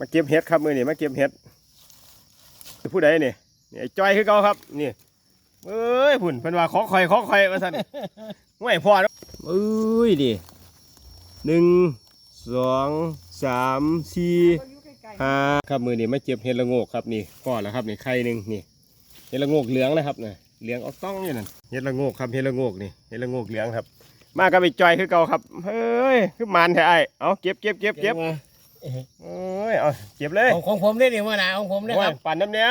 มาเก็บเห็ดครับมือนี่มาเก็บเห็ดผู้ใดนี่นี่ไอ้จอยคือเก่าครับ นี่เอ้ยพุ่นเพิ่นว่าขอคอยขอคอยว่าซั่นไม่พอแล้วเอ้ยดิหนึ่งสองสามสี่ห้าครับมือนี่มาเก็บเห็ดละโงกครับนี่ก่อนแล้วครับนี่ไข่หนึ่งนี่เห็ดละโงกเหลืองนะครับนี่เหลืองออกต้องอยู่นั่นเห็ดละโงกครับเห็ดละโงกนี่เห็ดละโงกเหลืองครับ มากับไอ้จอยคือเก่าครับเฮ้ยคือมันแท้ไอ้เอาเก็บเก็บเก็บเก็บ มาเอ้ยเอาเก็บเลยของของผมเนี่ยนี่มื่อหนาของผมเนี่ยโอ้คยรับปั่นน้ำเนี้ย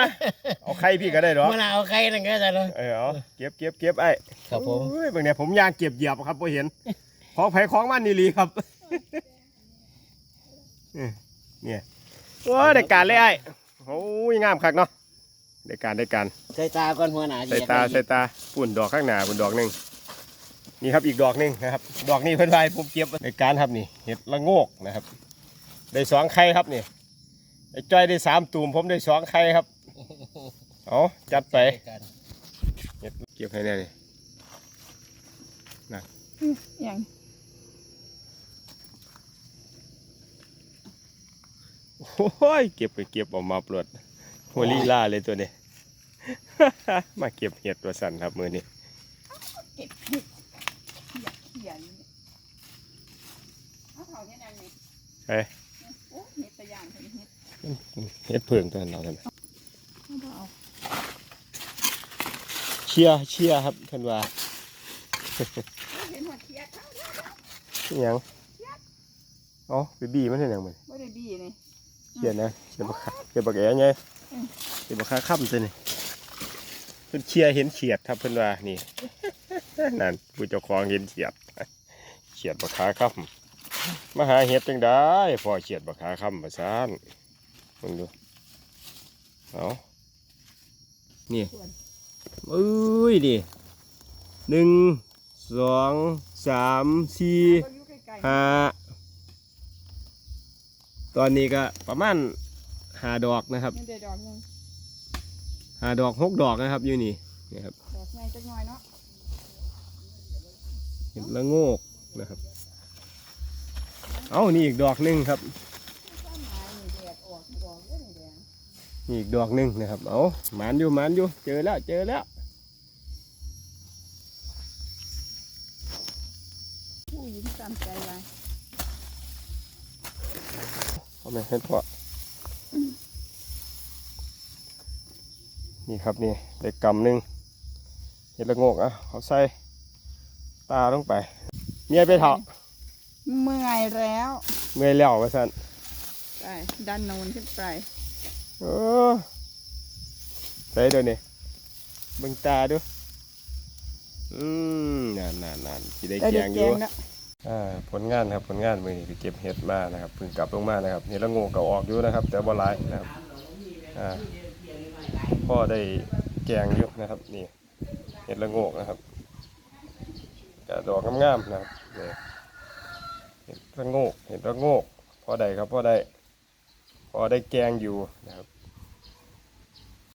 เอาไข่พี่ก็ได้หรอมื่อหนาเอาใครนั่นก็ได้เลยเออเอาเก็บเก็บเก็บไอ้ครับผมโอ้ยบางเนี่ยผมยางเก็บเหยียบครับพอเห็นของไผของมันนี่ลีครับเนี่ยเนี่ยโอ้ยได้การเลยไอ้โอ้ยงามคักเนาะได้การได้การใส่ตาก่อนมื่อหนาใส่ตาใส่ตาปุ่นดอกข้างหน้าปุ่นดอกหนึ่งนี่ครับอีกดอกหนึ่งนะครับ ดอกนี้เพื่อนไว้ผมเก็บในการครับนี่เห็ดละโงกนะครับ ได้สองไข่ครับนี่ไอ้จ้อยได้สามตูมผมได้สองไข่ครับเอาจัดไปเห็ดเก็บให้แน่นี่อย่างโอ้ยเก็บไปเก็บออกมาปลดหัวลีล่าเลยตัวนี้ มาเก็บเห็ดตัวสั่นครับมือนี้เก็บเห็ดเขียนเอาเผาเนี่ยนั่นนี่เฮ้ยโอ้ เห็ดตะยานเห็ดเห็ดเห็ดเพิ่งตัวนั้นเราทำไมเอาเผาเชียร์เชียร์ครับเพื่อนว่าเห็นหัวเทียดเอาอิหยังเอ๋อไปบีมันเห็นยังมันไม่ได้บีนี่เขียนนะเขียนบักขาเขียนบักแอ๋ไงอืมเขียนบักขาค่ำตัวนี้เพิ่นเชียร์เห็นเฉียดครับเพิ่นว่านี่นั่นผู้เจ้าของเห็นเฉียดเฉียดบักขาค่ำ มาหาเห็ดจังได้พอเฉียดบักขาค่ำมาซานมึงดูเอานี่เอ้ยดิหนึ่งสองสามสี่เอาอยู่ไกลๆห้าตอนนี้ก็ประมาณหาดอกนะครับนี่ได้ดอกหนึงหาดอกหกดอกนะครับอยู่นี่นี่ครับดอกใหญ่จักหน่อยเนาะเห็ดละโงกนะครับ เอานี่อีกดอกหนึ่งครับนี่อีกดอกหนึ่งนะครับเอาหมานอยู่หมานอยู่เจอแล้วเจอแล้วผู้หญิงตามใจไว้เอาไปเห็ดเพาะนี่ครับนี่ได้กกำหนึ่งเห็ดละงกอะเอาใส่ตาลงไป เมียไปเถาะ เมื่อยแล้วเมื่อยแล้วว่าสันไปดันโนนขึ้นไปเออใส่เดี๋ยวนี้เบิ่งตาดูอืมนานนานนานที่ได้ได้แกเด็กงอแกยู่งเนาะอ่าผลงานครับผลงานมือนี้ไปเก็บเห็ดมานะครับเพิ่งกลับลงมานะครับเห็ดละโงกก็ออกอยู่นะครับ แต่บ่หลายนะครับอ่าพ่อได้แกงอยู่นะครับนี่เห็ดละโงกนะครับกระดอกงามๆนะครับนี่ เห็ดละโงกเห็ดระโงกพอได้ครับพอได้ พอได้แกงอยู่นะครับ